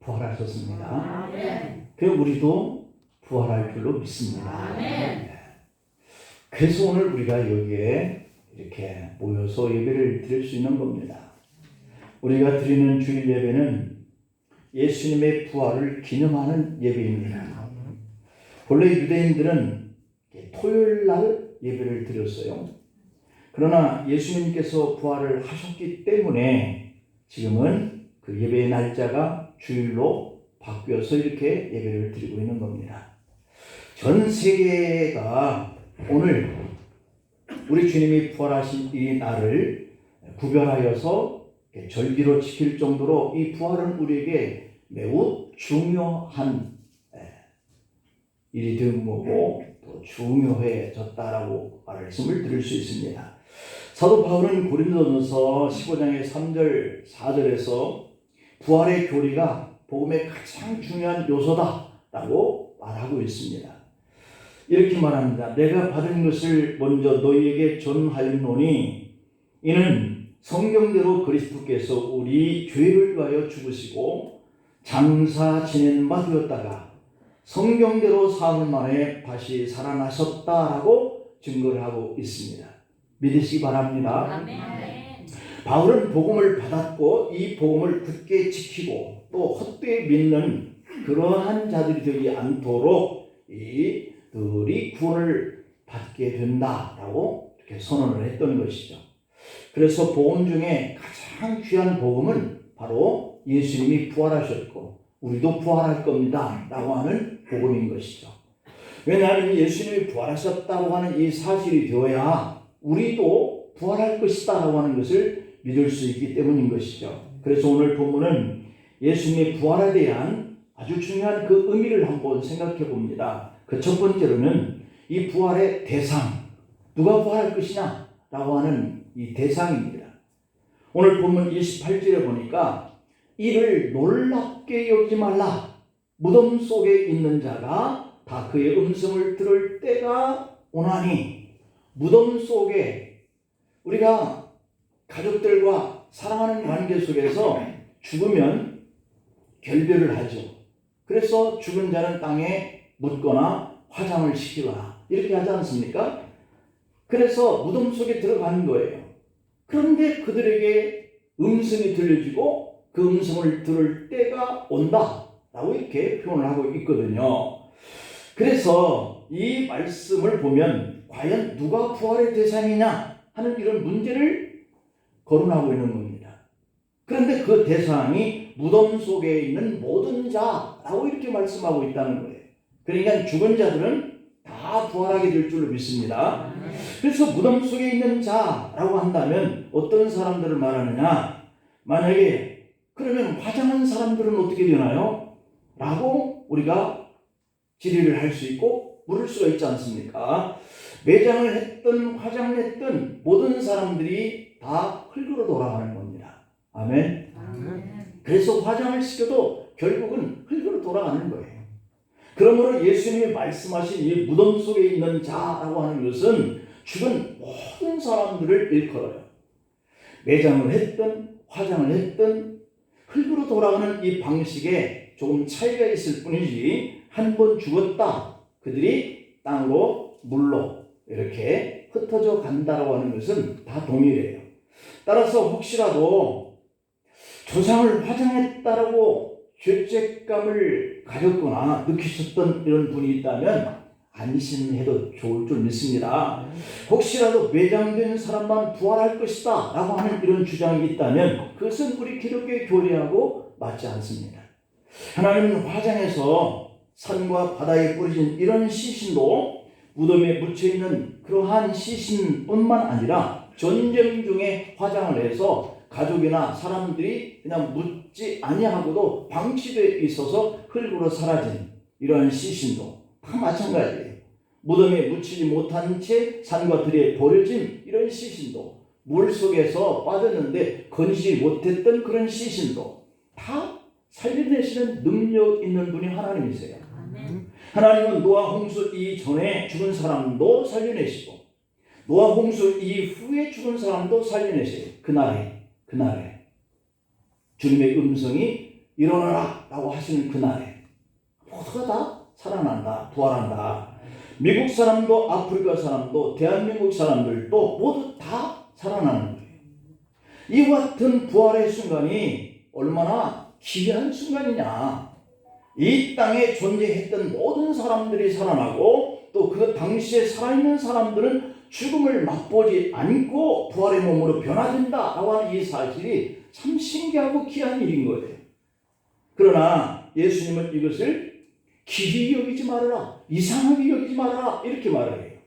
부활하셨습니다. 그 우리도 부활할 줄로 믿습니다. 아멘. 그래서 오늘 우리가 여기에 이렇게 모여서 예배를 드릴 수 있는 겁니다. 우리가 드리는 주일 예배는 예수님의 부활을 기념하는 예배입니다. 본래 유대인들은 토요일 날 예배를 드렸어요. 그러나 예수님께서 부활을 하셨기 때문에 지금은 그 예배의 날짜가 주일로 바뀌어서 이렇게 예배를 드리고 있는 겁니다. 전 세계가 오늘 우리 주님이 부활하신 이 날을 구별하여서 절기로 지킬 정도로 이 부활은 우리에게 매우 중요한 예, 일이 된 거고 또 중요해졌다라고 말씀을 드릴 수 있습니다. 사도 바울은 고린도전서 15장의 3절 4절에서 부활의 교리가 복음의 가장 중요한 요소다라고 말하고 있습니다. 이렇게 말합니다. 내가 받은 것을 먼저 너희에게 전하였노니 이는 성경대로 그리스도께서 우리 죄를 위하여 죽으시고 장사 지낸 바 되었다가 성경대로 사흘 만에 다시 살아나셨다라고 증거를 하고 있습니다. 믿으시기 바랍니다. 아멘. 바울은 복음을 받았고 이 복음을 굳게 지키고 또 헛되이 믿는 그러한 자들이 되지 않도록 이들이 구원을 받게 된다라고 이렇게 선언을 했던 것이죠. 그래서 복음 중에 가장 귀한 복음은 바로 예수님이 부활하셨고 우리도 부활할 겁니다라고 하는 복음인 것이죠. 왜냐하면 예수님이 부활하셨다고 하는 이 사실이 되어야 우리도 부활할 것이다라고 하는 것을 믿을 수 있기 때문인 것이죠. 그래서 오늘 본문은 예수님의 부활에 대한 아주 중요한 그 의미를 한번 생각해 봅니다. 그 첫 번째로는 이 부활의 대상, 누가 부활할 것이냐? 라고 하는 이 대상입니다. 오늘 본문 28절에 보니까 이를 놀랍게 여기지 말라. 무덤 속에 있는 자가 다 그의 음성을 들을 때가 오나니 무덤 속에 우리가 가족들과 사랑하는 관계 속에서 죽으면 결별을 하죠. 그래서 죽은 자는 땅에 묻거나 화장을 시키거나 이렇게 하지 않습니까? 그래서 무덤 속에 들어가는 거예요. 그런데 그들에게 음성이 들려지고 그 음성을 들을 때가 온다 라고 이렇게 표현을 하고 있거든요. 그래서 이 말씀을 보면 과연 누가 부활의 대상이냐 하는 이런 문제를 거론하고 있는 겁니다. 그런데 그 대상이 무덤 속에 있는 모든 자라고 이렇게 말씀하고 있다는 거예요. 그러니까 죽은 자들은 다 부활하게 될 줄로 믿습니다. 그래서 무덤 속에 있는 자라고 한다면 어떤 사람들을 말하느냐? 만약에 그러면 화장한 사람들은 어떻게 되나요? 라고 우리가 질의를 할 수 있고 물을 수가 있지 않습니까? 매장을 했든 화장을 했든 모든 사람들이 다 흙으로 돌아가는 겁니다. 아멘. 그래서 화장을 시켜도 결국은 흙으로 돌아가는 거예요. 그러므로 예수님이 말씀하신 이 무덤 속에 있는 자라고 하는 것은 죽은 모든 사람들을 일컬어요. 매장을 했든 화장을 했든 흙으로 돌아가는 이 방식에 조금 차이가 있을 뿐이지 한 번 죽었다 그들이 땅으로 물로 이렇게 흩어져 간다라고 하는 것은 다 동일해요. 따라서 혹시라도 조상을 화장했다라고 죄책감을 가졌거나 느끼셨던 이런 분이 있다면 안심해도 좋을 줄 믿습니다. 혹시라도 매장된 사람만 부활할 것이다 라고 하는 이런 주장이 있다면 그것은 우리 기독교의 교리하고 맞지 않습니다. 하나님은 화장해서 산과 바다에 뿌려진 이런 시신도 무덤에 묻혀있는 그러한 시신뿐만 아니라 전쟁 중에 화장을 해서 가족이나 사람들이 그냥 묻지 아니하고도 방치되어 있어서 흙으로 사라진 이러한 시신도 다 마찬가지예요. 무덤에 묻히지 못한 채 산과 들에 버려진 이런 시신도 물 속에서 빠졌는데 건지지 못했던 그런 시신도 다 살려내시는 능력 있는 분이 하나님이세요. 하나님은 노아 홍수 이전에 죽은 사람도 살려내시고 노아 홍수 이후에 죽은 사람도 살려내세요. 그날에 그날에 주님의 음성이 일어나라 라고 하시는 그날에 모두가 다 살아난다, 부활한다. 미국 사람도 아프리카 사람도 대한민국 사람들도 모두 다 살아나는 거예요. 이와 같은 부활의 순간이 얼마나 귀한 순간이냐. 이 땅에 존재했던 모든 사람들이 살아나고 또 그 당시에 살아있는 사람들은 죽음을 맛보지 않고 부활의 몸으로 변화된다라고 하는 이 사실이 참 신기하고 귀한 일인 거예요. 그러나 예수님은 이것을 기히 여기지 말아라. 이상하게 여기지 말아라. 이렇게 말을 해요.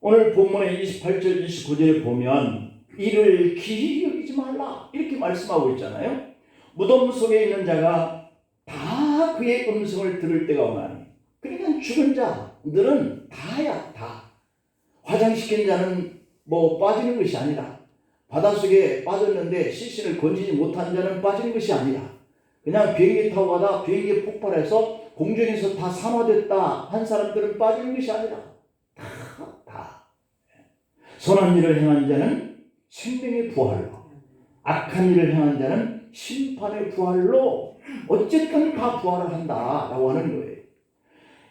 오늘 본문의 28절, 29절에 보면 이를 기히 여기지 말라. 이렇게 말씀하고 있잖아요. 무덤 속에 있는 자가 다 그의 음성을 들을 때가 오나니. 그러니까 죽은 자들은 다야, 다. 화장시킨 자는 뭐 빠지는 것이 아니라 바닷속에 빠졌는데 시신을 건지지 못한 자는 빠지는 것이 아니라 그냥 비행기 타고 가다 비행기 폭발해서 공중에서 다 산화됐다 한 사람들은 빠지는 것이 아니라 다, 다. 선한 일을 행한 자는 생명의 부활로 악한 일을 행한 자는 심판의 부활로 어쨌든 다 부활을 한다라고 하는 거예요.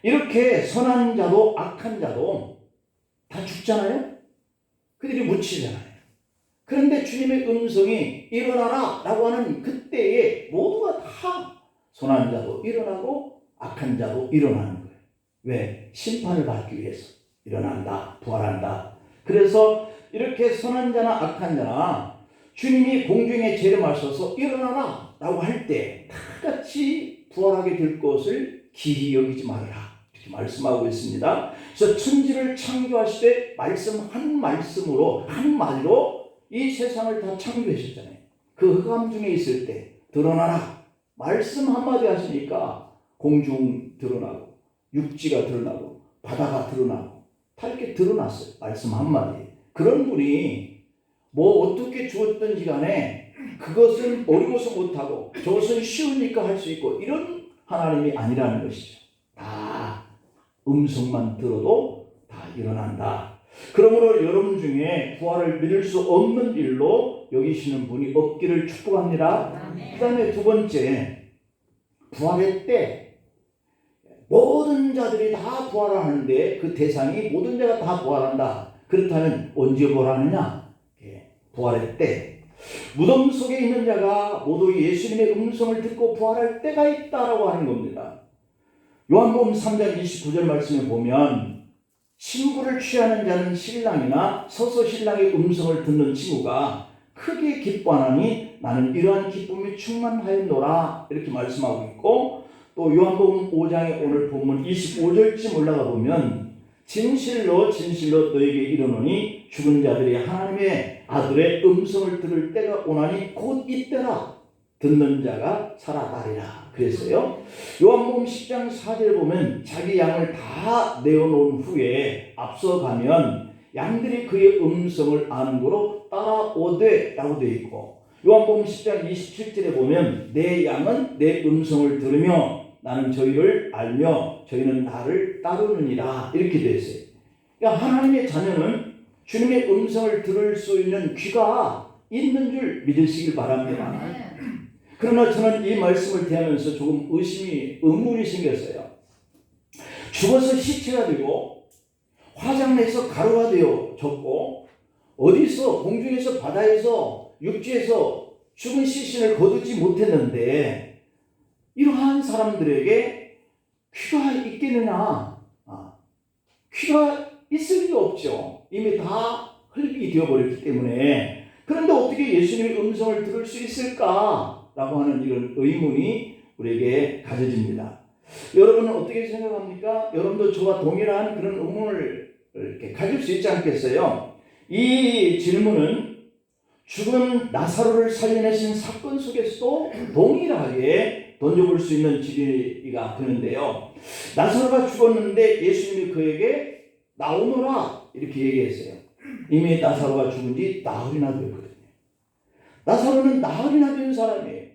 이렇게 선한 자도 악한 자도 다 죽잖아요? 그들이 묻히잖아요. 그런데 주님의 음성이 일어나라 라고 하는 그때에 모두가 다 선한 자도 일어나고 악한 자도 일어나는 거예요. 왜? 심판을 받기 위해서 일어난다, 부활한다. 그래서 이렇게 선한 자나 악한 자나 주님이 공중에 재림하셔서 일어나라 라고 할 때 다 같이 부활하게 될 것을 기히 여기지 말아라. 말씀하고 있습니다. 그래서 천지를 창조하실 때 말씀 한 말씀으로 한 말로 이 세상을 다 창조하셨잖아요. 그 흑암 중에 있을 때 드러나라 말씀 한마디 하시니까 공중 드러나고 육지가 드러나고 바다가 드러나고 다 이렇게 드러났어요. 말씀 한마디. 그런 분이 뭐 어떻게 주었든지 간에 그것은 어려워서 못하고 저것은 쉬우니까 할 수 있고 이런 하나님이 아니라는 것이죠. 다 음성만 들어도 다 일어난다. 그러므로 여러분 중에 부활을 믿을 수 없는 일로 여기시는 분이 없기를 축복합니다. 그 다음에 두 번째, 부활의 때 모든 자들이 다 부활하는데 그 대상이 모든 자가 다 부활한다. 그렇다면 언제 부활하느냐? 예, 부활의 때. 무덤 속에 있는 자가 모두 예수님의 음성을 듣고 부활할 때가 있다라고 하는 겁니다. 요한복음 3장 29절 말씀에 보면 신부를 취하는 자는 신랑이나 서서 신랑의 음성을 듣는 친구가 크게 기뻐하니 나는 이러한 기쁨이 충만하였노라 이렇게 말씀하고 있고 또 요한복음 5장의 오늘 본문 25절쯤 올라가 보면 진실로 진실로 너에게 이르노니 죽은 자들이 하나님의 아들의 음성을 들을 때가 오나니 곧 이때라 듣는 자가 살아나리라 그랬어요. 요한복음 10장 4절에 보면 자기 양을 다 내어놓은 후에 앞서가면 양들이 그의 음성을 아는 거로 따라오되 라고 되어 있고 요한복음 10장 27절에 보면 내 양은 내 음성을 들으며 나는 저희를 알며 저희는 나를 따르느니라 이렇게 되어 있어요. 그러니까 하나님의 자녀는 주님의 음성을 들을 수 있는 귀가 있는 줄 믿으시길 바랍니다. 그러나 저는 이 말씀을 대하면서 조금 의심이, 의문이 생겼어요. 죽어서 시체가 되고, 화장내서 가루가 되어 졌고, 어디서, 공중에서, 바다에서, 육지에서 죽은 시신을 거두지 못했는데, 이러한 사람들에게 귀가 있겠느냐? 아, 귀가 있을 리가 없죠. 이미 다 흙이 되어버렸기 때문에. 그런데 어떻게 예수님의 음성을 들을 수 있을까? 라고 하는 이런 의문이 우리에게 가져집니다. 여러분은 어떻게 생각합니까? 여러분도 저와 동일한 그런 의문을 이렇게 가질 수 있지 않겠어요? 이 질문은 죽은 나사로를 살려내신 사건 속에서도 동일하게 던져볼 수 있는 질의가 되는데요. 나사로가 죽었는데 예수님이 그에게 나오너라 이렇게 얘기했어요. 이미 나사로가 죽은 지 나흘이나 되었거든요. 나사로는 나흘이나 된 사람이에요.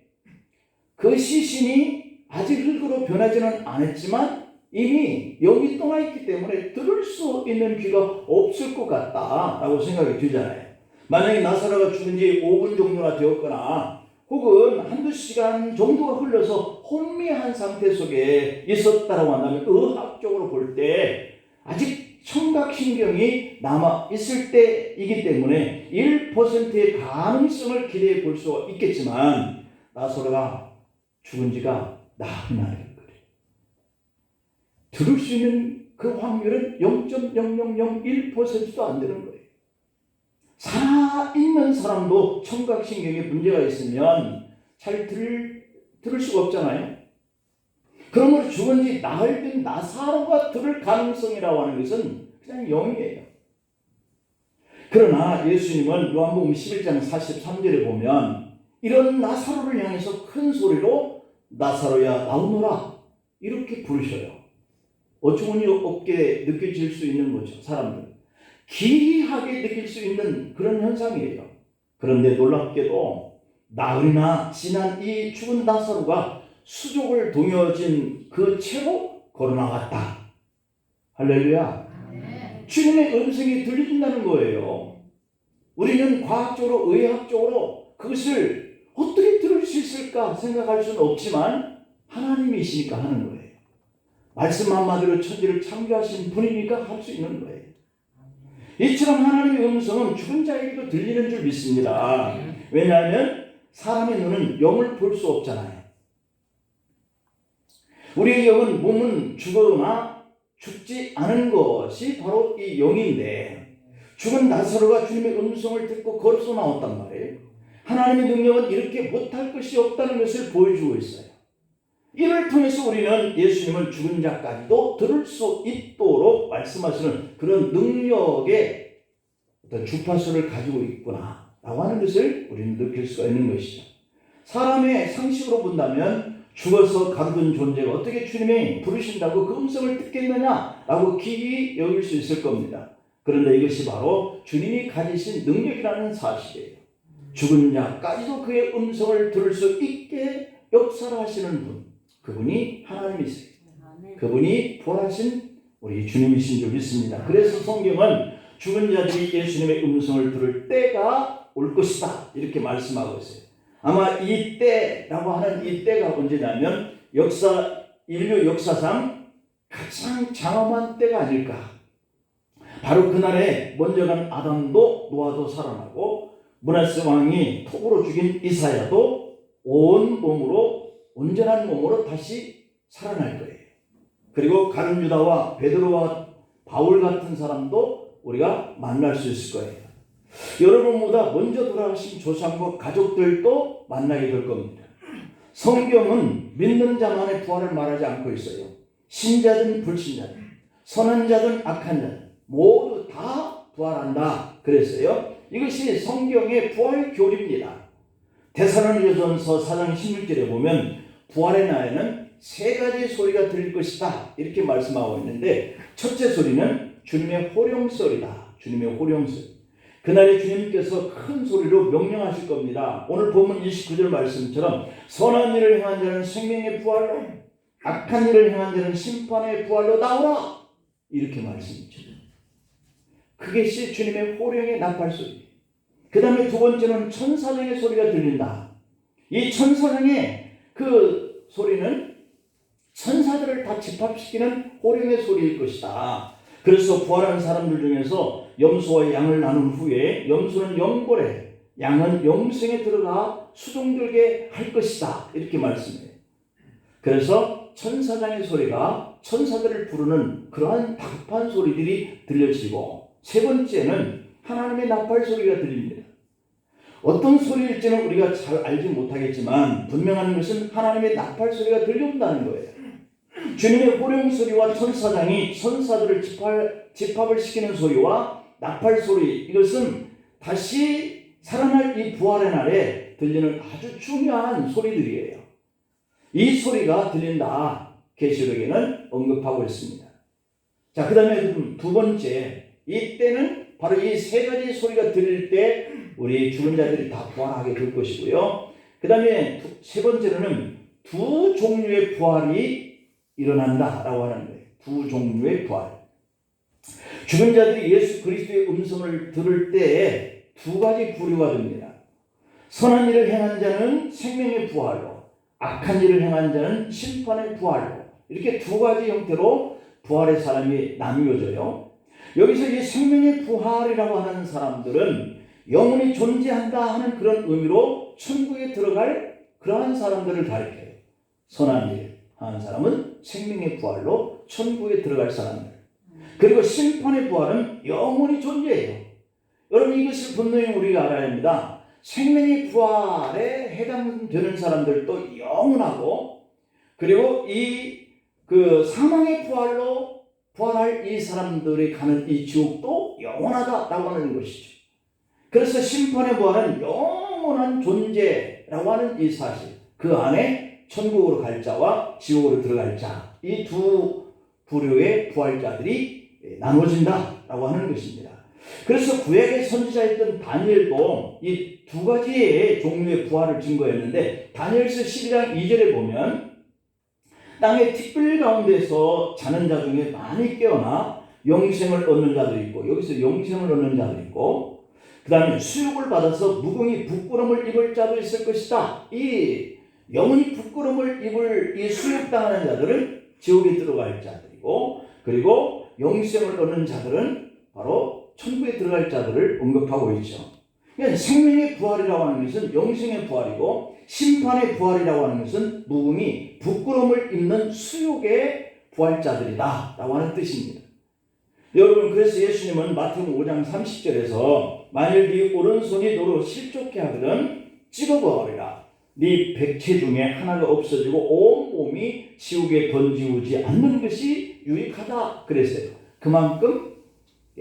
그 시신이 아직 흙으로 변하지는 않았지만 이미 영이 떠나 있기 때문에 들을 수 있는 귀가 없을 것 같다라고 생각이 들잖아요. 만약에 나사로가 죽은 지 5분 정도나 되었거나 혹은 한두 시간 정도가 흘러서 혼미한 상태 속에 있었다라고 한다면 의학적으로 볼 때 아직 청각신경이 남아 있을 때이기 때문에 1%의 가능성을 기대해 볼 수 있겠지만 나사로가 죽은 지가 나흘 만에 그래. 들을 수 있는 그 확률은 0.0001%도 안 되는 거예요. 살아있는 사람도 청각신경에 문제가 있으면 잘 들, 들을 수가 없잖아요. 그러므로 죽은 지 나흘 된 나사로가 들을 가능성이라고 하는 것은 그냥 0이에요. 그러나 예수님은 요한복음 11장 43절에 보면 이런 나사로를 향해서 큰 소리로 나사로야 나오너라 이렇게 부르셔요. 어처구니 없게 느껴질 수 있는 거죠. 사람들. 기이하게 느낄 수 있는 그런 현상이에요. 그런데 놀랍게도 나흘이나 지난 이 죽은 나사로가 수족을 동여진 그 채로 걸어나갔다. 할렐루야. 주님의 음성이 들린다는 거예요. 우리는 과학적으로, 의학적으로 그것을 어떻게 있을까 생각할 수는 없지만 하나님이시니까 하는 거예요. 말씀 한마디로 천지를 창조하신 분이니까 할 수 있는 거예요. 이처럼 하나님의 음성은 죽은 자에게도 들리는 줄 믿습니다. 왜냐하면 사람의 눈은 영을 볼 수 없잖아요. 우리의 영은 몸은 죽거나 죽지 않은 것이 바로 이 영인데 죽은 나사로가 주님의 음성을 듣고 걸어서 나왔단 말이에요. 하나님의 능력은 이렇게 못할 것이 없다는 것을 보여주고 있어요. 이를 통해서 우리는 예수님은 죽은 자까지도 들을 수 있도록 말씀하시는 그런 능력의 어떤 주파수를 가지고 있구나 라고 하는 것을 우리는 느낄 수가 있는 것이죠. 사람의 상식으로 본다면 죽어서 가두던 존재가 어떻게 주님이 부르신다고 그 음성을 듣겠느냐 라고 기이 여길 수 있을 겁니다. 그런데 이것이 바로 주님이 가지신 능력이라는 사실이에요. 죽은 자까지도 그의 음성을 들을 수 있게 역사를 하시는 분. 그분이 하나님이세요. 그분이 부활하신 우리 주님이신 줄 믿습니다. 그래서 성경은 죽은 자들이 예수님의 음성을 들을 때가 올 것이다. 이렇게 말씀하고 있어요. 아마 이 때라고 하는 이 때가 언제냐면 역사, 인류 역사상 가장 장엄한 때가 아닐까. 바로 그날에 먼저 간 아담도 노아도 살아나고 문하세 왕이 톱으로 죽인 이사야도 온 몸으로 온전한 몸으로 다시 살아날 거예요. 그리고 가룟 유다와 베드로와 바울 같은 사람도 우리가 만날 수 있을 거예요. 여러분보다 먼저 돌아가신 조상과 가족들도 만나게 될 겁니다. 성경은 믿는 자만의 부활을 말하지 않고 있어요. 신자든 불신자든, 선한 자든 악한 자든 모두 다 부활한다. 그랬어요. 이것이 성경의 부활 교리입니다. 대사로니전서 4장 16절에 보면 부활의 날에는 세 가지 소리가 들릴 것이다. 이렇게 말씀하고 있는데 첫째 소리는 주님의 호령 소리다. 주님의 호령 소리. 그날에 주님께서 큰 소리로 명령하실 겁니다. 오늘 본문 29절 말씀처럼 선한 일을 행한 자는 생명의 부활로 악한 일을 행한 자는 심판의 부활로 나오라. 이렇게 말씀이죠. 그것이 주님의 호령의 나팔 소리. 그 다음에 두 번째는 천사장의 소리가 들린다. 이 천사장의 그 소리는 천사들을 다 집합시키는 호령의 소리일 것이다. 그래서 부활한 사람들 중에서 염소와 양을 나눈 후에 염소는 영벌에 양은 영생에 들어가 수종들게 할 것이다. 이렇게 말씀해요. 그래서 천사장의 소리가 천사들을 부르는 그러한 다급한 소리들이 들려지고 세 번째는 하나님의 나팔 소리가 들립니다. 어떤 소리일지는 우리가 잘 알지 못하겠지만 분명한 것은 하나님의 나팔 소리가 들려온다는 거예요. 주님의 호령 소리와 천사장이 천사들을 집합, 집합을 시키는 소리와 나팔 소리 이것은 다시 살아날 이 부활의 날에 들리는 아주 중요한 소리들이에요. 이 소리가 들린다. 계시록에는 언급하고 있습니다. 자, 그 다음에 두 번째, 이때는 바로 이 세 가지 소리가 들릴 때 우리 죽은 자들이 다 부활하게 될 것이고요. 그 다음에 세 번째로는 두 종류의 부활이 일어난다라고 하는 거예요. 두 종류의 부활. 죽은 자들이 예수 그리스도의 음성을 들을 때에 두 가지 부류가 됩니다. 선한 일을 행한 자는 생명의 부활로, 악한 일을 행한 자는 심판의 부활로 이렇게 두 가지 형태로 부활의 사람이 나뉘어져요. 여기서 이 생명의 부활이라고 하는 사람들은 영혼이 존재한다 하는 그런 의미로 천국에 들어갈 그러한 사람들을 가리켜요. 선한 일 하는 사람은 생명의 부활로 천국에 들어갈 사람들. 그리고 심판의 부활은 영혼이 존재해요. 여러분 이것을 분명히 우리가 알아야 합니다. 생명의 부활에 해당되는 사람들도 영원하고 그리고 이 그 사망의 부활로 부활할 이 사람들이 가는 이 지옥도 영원하다라고 하는 것이죠. 그래서 심판의 부활은 영원한 존재라고 하는 이 사실. 그 안에 천국으로 갈 자와 지옥으로 들어갈 자. 이 두 부류의 부활자들이 나눠진다라고 하는 것입니다. 그래서 구약의 선지자였던 다니엘도 이 두 가지의 종류의 부활을 증거했는데 다니엘서 12장 2절에 보면 땅의 특별 가운데서 자는 자 중에 많이 깨어나 영생을 얻는 자도 있고 여기서 영생을 얻는 자도 있고 그 다음에 수욕을 받아서 무궁히 부끄러움을 입을 자도 있을 것이다. 이 영원히 부끄러움을 입을 이 수욕당하는 자들은 지옥에 들어갈 자들이고 그리고 영생을 얻는 자들은 바로 천국에 들어갈 자들을 언급하고 있죠. 그러니까 생명의 부활이라고 하는 것은 영생의 부활이고 심판의 부활이라고 하는 것은 무궁이 부끄러움을 입는 수욕의 부활자들이다 라고 하는 뜻입니다. 여러분 그래서 예수님은 마태복음 5장 30절에서 만일 네 오른손이 너로 실족해 하거든 찍어버리라 네 백체 중에 하나가 없어지고 온 몸이 지옥에 던지우지 않는 것이 유익하다 그랬어요. 그만큼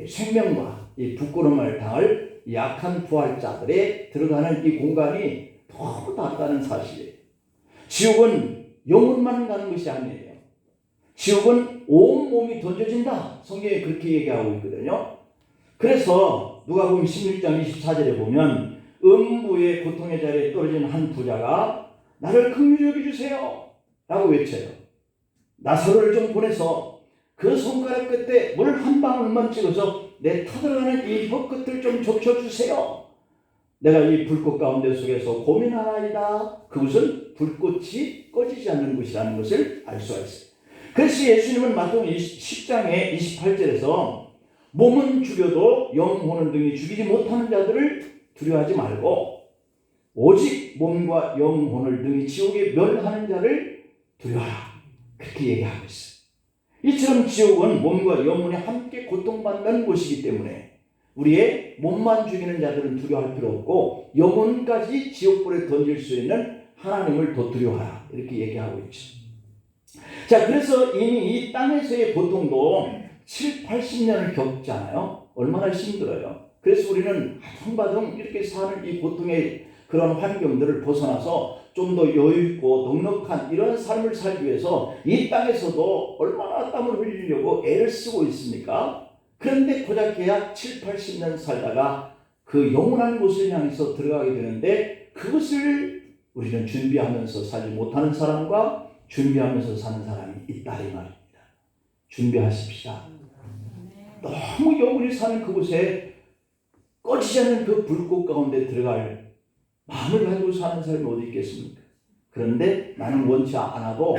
생명과 이 부끄러움을 당할 약한 부활자들의 들어가는 이 공간이 너무 낮다는 사실이에요. 지옥은 영혼만 가는 것이 아니에요. 지옥은 온 몸이 던져진다. 성경에 그렇게 얘기하고 있거든요. 그래서 누가복음 16장 24절에 보면 음부의 고통의 자리에 떨어진 한 부자가 나를 긍휼히 여겨 주세요. 라고 외쳐요. 나사로를 좀 보내서 그 손가락 끝에 물 한 방울만 찍어서 내 타들어가는 이 혀끝을 좀 적셔주세요. 내가 이 불꽃 가운데 속에서 고민하나이다. 그것은 불꽃이 꺼지지 않는 것이라는 것을 알 수가 있어요. 그래서 예수님은 마태복음 10장의 28절에서 몸은 죽여도 영혼은 등이 죽이지 못하는 자들을 두려워하지 말고 오직 몸과 영혼을 등이 지옥에 멸하는 자를 두려워하라. 그렇게 얘기하고 있어요. 이처럼 지옥은 몸과 영혼이 함께 고통받는 곳이기 때문에 우리의 몸만 죽이는 자들은 두려워할 필요 없고 영혼까지 지옥불에 던질 수 있는 하나님을 더 두려워하라. 이렇게 얘기하고 있죠. 자, 그래서 이미 이 땅에서의 고통도 7, 80년을 겪잖아요. 얼마나 힘들어요. 그래서 우리는 한바둥 이렇게 사는 이 고통의 그런 환경들을 벗어나서 좀 더 여유있고 넉넉한 이런 삶을 살기 위해서 이 땅에서도 얼마나 땀을 흘리려고 애를 쓰고 있습니까? 그런데 고작해야 7, 80년 살다가 그 영원한 곳을 향해서 들어가게 되는데 그것을 우리는 준비하면서 살지 못하는 사람과 준비하면서 사는 사람이 있다 이 말입니다. 준비하십시다. 너무 영원히 사는 그곳에 꺼지지 않는 그 불꽃 가운데 들어갈 마음을 가지고 사는 사람이 어디 있겠습니까? 그런데 나는 원치 않아도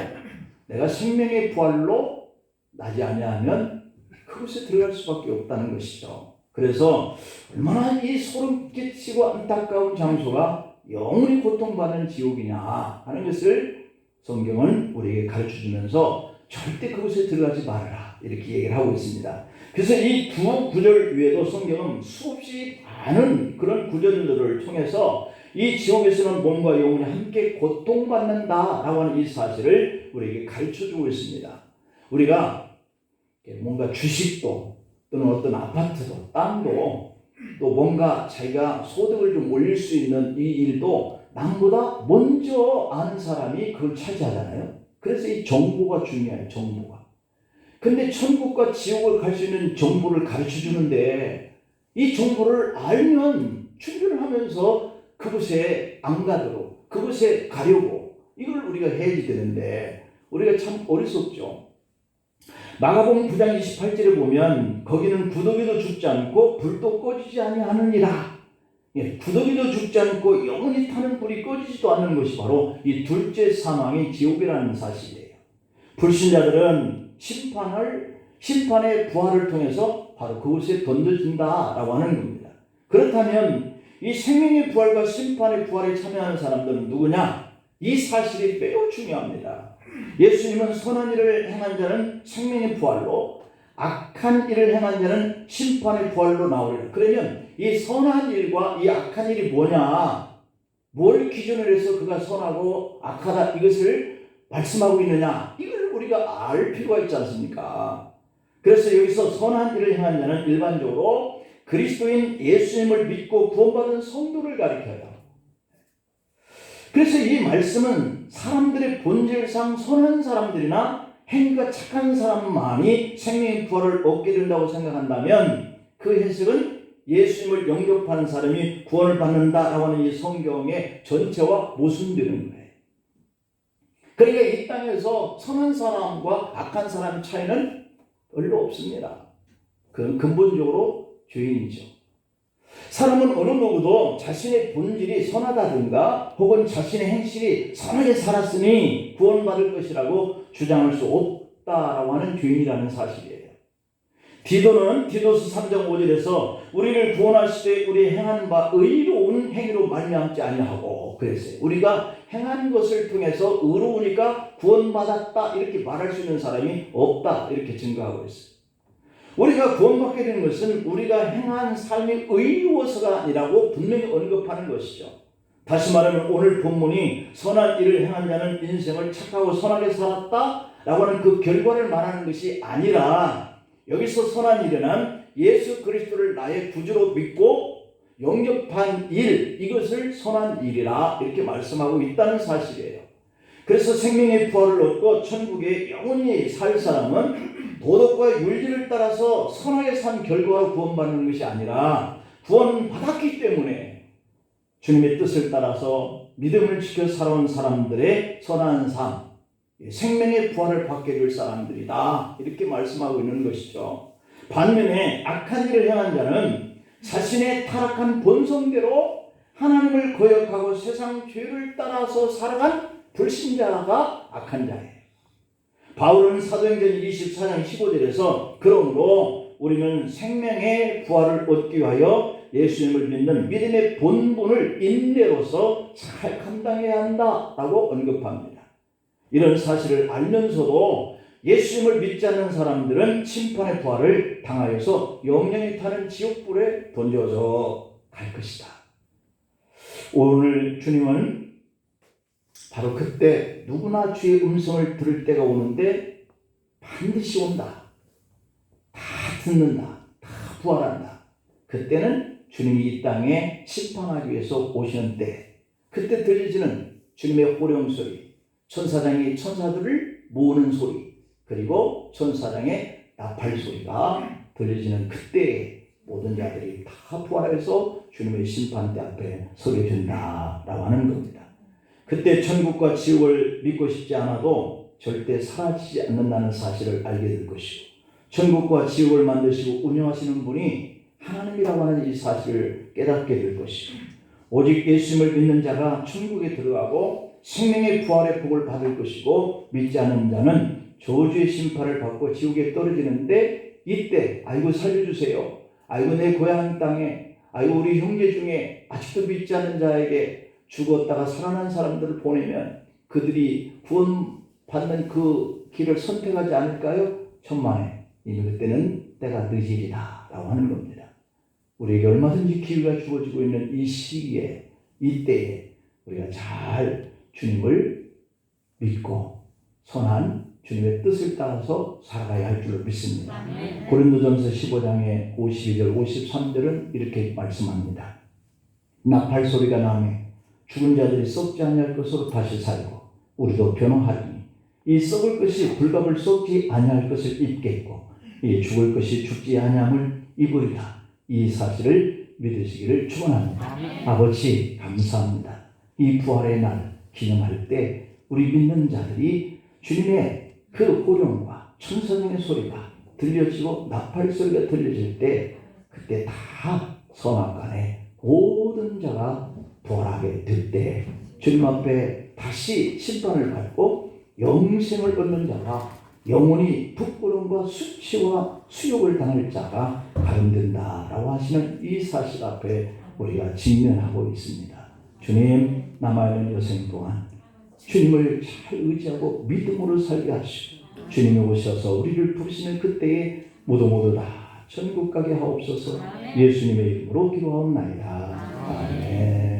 내가 생명의 부활로 나지 아니하면 그곳에 들어갈 수밖에 없다는 것이죠. 그래서 얼마나 이 소름 끼치고 안타까운 장소가 영원히 고통받는 지옥이냐 하는 것을 성경은 우리에게 가르쳐 주면서 절대 그곳에 들어가지 말아라 이렇게 얘기를 하고 있습니다. 그래서 이 두 구절 외에도 성경은 수없이 많은 그런 구절들을 통해서 이 지옥에서는 몸과 영혼이 함께 고통받는다라고 하는 이 사실을 우리에게 가르쳐 주고 있습니다. 우리가 뭔가 주식도 또는 어떤 아파트도 땅도 또 뭔가 자기가 소득을 좀 올릴 수 있는 이 일도 남보다 먼저 아는 사람이 그걸 차지하잖아요. 그래서 이 정보가 중요해요. 정보가. 근데 천국과 지옥을 갈 수 있는 정보를 가르쳐 주는데 이 정보를 알면 준비를 하면서 그곳에 안 가도록 그곳에 가려고 이걸 우리가 해야지 되는데 우리가 참 어리석죠. 마가복음 9장 28절에 보면 거기는 구더기도 죽지 않고 불도 꺼지지 아니하느니라 예, 구더기도 죽지 않고 영원히 타는 불이 꺼지지도 않는 것이 바로 이 둘째 사망이 지옥이라는 사실이에요. 불신자들은 심판을 심판의 부활을 통해서 바로 그곳에 던져진다라고 하는 겁니다. 그렇다면 이 생명의 부활과 심판의 부활에 참여하는 사람들은 누구냐? 이 사실이 매우 중요합니다. 예수님은 선한 일을 행한 자는 생명의 부활로 악한 일을 행한 자는 심판의 부활로 나오리라. 그러면 이 선한 일과 이 악한 일이 뭐냐? 뭘 기준으로 해서 그가 선하고 악하다 이것을 말씀하고 있느냐? 이걸 우리가 알 필요가 있지 않습니까? 그래서 여기서 선한 일을 행한 자는 일반적으로 그리스도인 예수님을 믿고 구원받은 성도를 가리켜요. 그래서 이 말씀은 사람들의 본질상 선한 사람들이나 행위가 착한 사람만이 생명의 부활을 얻게 된다고 생각한다면 그 해석은 예수님을 영접하는 사람이 구원을 받는다라고 하는 이 성경의 전체와 모순되는 거예요. 그러니까 이 땅에서 선한 사람과 악한 사람의 차이는 별로 없습니다. 그건 근본적으로 죄인이죠. 사람은 어느 누구도 자신의 본질이 선하다든가 혹은 자신의 행실이 선하게 살았으니 구원받을 것이라고 주장할 수 없다라고 하는 죄인이라는 사실이에요. 디도는 디도스 3장 5절에서 우리를 구원하실 때 우리 행한 바 의로운 행위로 말미암지 아니하고 그랬어요. 우리가 행한 것을 통해서 의로우니까 구원받았다 이렇게 말할 수 있는 사람이 없다 이렇게 증거하고 있어요. 우리가 구원받게 되는 것은 우리가 행한 삶이 의로워서가 아니라고 분명히 언급하는 것이죠. 다시 말하면 오늘 본문이 선한 일을 행한 자는 인생을 착하고 선하게 살았다 라고 하는 그 결과를 말하는 것이 아니라 여기서 선한 일은 예수 그리스도를 나의 구주로 믿고 영접한 일 이것을 선한 일이라 이렇게 말씀하고 있다는 사실이에요. 그래서 생명의 부활을 얻고 천국에 영원히 살 사람은 도덕과 윤리를 따라서 선하게 산 결과로 구원받는 것이 아니라 구원받았기 때문에 주님의 뜻을 따라서 믿음을 지켜 살아온 사람들의 선한 삶, 생명의 부활을 받게 될 사람들이다. 이렇게 말씀하고 있는 것이죠. 반면에 악한 일을 행한 자는 자신의 타락한 본성대로 하나님을 거역하고 세상 죄를 따라서 살아간 불신자가 악한 자예요. 바울은 사도행전 24장 15절에서 그러므로 우리는 생명의 부활을 얻기 위하여 예수님을 믿는 믿음의 본분을 인내로서 잘 감당해야 한다라고 언급합니다. 이런 사실을 알면서도 예수님을 믿지 않는 사람들은 심판의 부활을 당하여서 영영이 타는 지옥불에 던져져 갈 것이다. 오늘 주님은 바로 그때 누구나 주의 음성을 들을 때가 오는데 반드시 온다. 다 듣는다. 다 부활한다. 그때는 주님이 이 땅에 심판하기 위해서 오시는 때, 그때 들리지는 주님의 호령 소리, 천사장이 천사들을 모으는 소리, 그리고 천사장의 나팔 소리가 들려지는 그때에 모든 자들이 다 부활해서 주님의 심판대 앞에 서게 된다라고 하는 겁니다. 그때 천국과 지옥을 믿고 싶지 않아도 절대 사라지지 않는다는 사실을 알게 될 것이고 천국과 지옥을 만드시고 운영하시는 분이 하나님이라고 하는 이 사실을 깨닫게 될 것이고 오직 예수님을 믿는 자가 천국에 들어가고 생명의 부활의 복을 받을 것이고 믿지 않는 자는 저주의 심판을 받고 지옥에 떨어지는데 이때 아이고 살려주세요. 아이고 내 고향 땅에 아이고 우리 형제 중에 아직도 믿지 않는 자에게 죽었다가 살아난 사람들을 보내면 그들이 구원받는 그 길을 선택하지 않을까요? 천만에 이미 그때는 때가 늦으리다 라고 하는 겁니다. 우리에게 얼마든지 기회가 주어지고 있는 이 시기에 이때에 우리가 잘 주님을 믿고 선한 주님의 뜻을 따라서 살아가야 할 줄을 믿습니다. 고린도전서 15장의 52절 53절은 이렇게 말씀합니다. 나팔 소리가 나매 죽은 자들이 썩지 아니할 것으로 다시 살고 우리도 변호하리니 이 썩을 것이 불갑을 썩지 아니할 것을 입겠고 이 죽을 것이 죽지 아니함을 입으리라 이 사실을 믿으시기를 축원합니다. 아버지 감사합니다. 이 부활의 날 기념할 때 우리 믿는 자들이 주님의 그 호령과 천사장의 소리가 들려지고 나팔 소리가 들려질 때 그때 다 성악 간에 모든 자가 부활하게 될 때 주님 앞에 다시 심판을 받고 영생을 얻는 자와 영원히 부끄러움과 수치와 수욕을 당할 자가 가름된다라고 하시는 이 사실 앞에 우리가 직면하고 있습니다. 주님 남아있는 여생 동안 주님을 잘 의지하고 믿음으로 살게 하시고 주님이 오셔서 우리를 부르시는 그때에 모두 모두 다 천국 가게 하옵소서 예수님의 이름으로 기도하옵나이다. 아멘.